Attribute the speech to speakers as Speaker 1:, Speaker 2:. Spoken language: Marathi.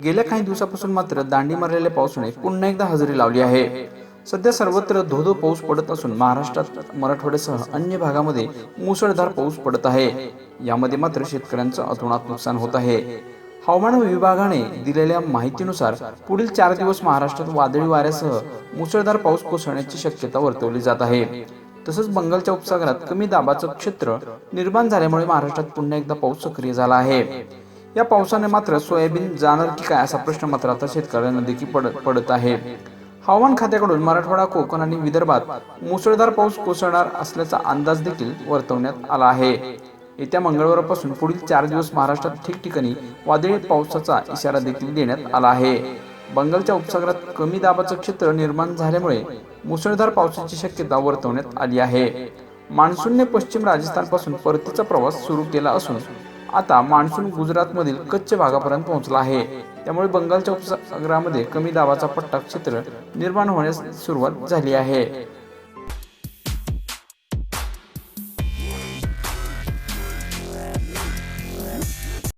Speaker 1: गेल्या काही दिवसापासून मात्र दांडी मारलेल्या पावसाने पुन्हा एकदा हजेरी लावली आहे. सध्या सर्वत्र धोधो पाऊस पडत असून महाराष्ट्रात मराठवाड्यासह अन्य भागामध्ये मुसळधार पाऊस पडत आहे. यामध्ये मात्र शेतकऱ्यांचं अतोनात नुकसान होत आहे. हवामान विभागाने दिलेल्या माहितीनुसार पुढील चार दिवस महाराष्ट्रात वादळी वाऱ्यासह मुसळधार पाऊस कोसळण्याची शक्यता वर्तवली जात आहे. तसंच बंगालच्या उपसागरात कमी दाबाचं क्षेत्र निर्माण झाल्यामुळे महाराष्ट्रात पुन्हा एकदा पाऊस सक्रिय झाला आहे. या पावसाने मात्र सोयाबीन जाणार की काय असा प्रश्न मात्र आता शेतकऱ्यांना देखील पडत पडत आहे. हवामान खात्याकडून मराठवाडा कोकण आणि विदर्भात मुसळधार पाऊस कोसळणार असल्याचा अंदाज देखील वर्तवण्यात आला आहे. येत्या मंगळवारपासून पुढील चार दिवस महाराष्ट्रात ठिकठिकाणी वादळी पावसाचा इशारा देखील देण्यात आला आहे. बंगालच्या उपसागरात कमी दाबाचं क्षेत्र निर्माण झाल्यामुळे मुसळधार पावसाची शक्यता वर्तवण्यात आली आहे. मान्सूनने पश्चिम राजस्थानपासून परतीचा प्रवास सुरू केला असून आता मान्सून गुजरातमधील कच्छ भागापर्यंत पोहोचला आहे. त्यामुळे बंगालच्या उपसागरामध्ये कमी दाबाचा पट्टा क्षेत्र निर्माण होण्यास सुरुवात झाली आहे.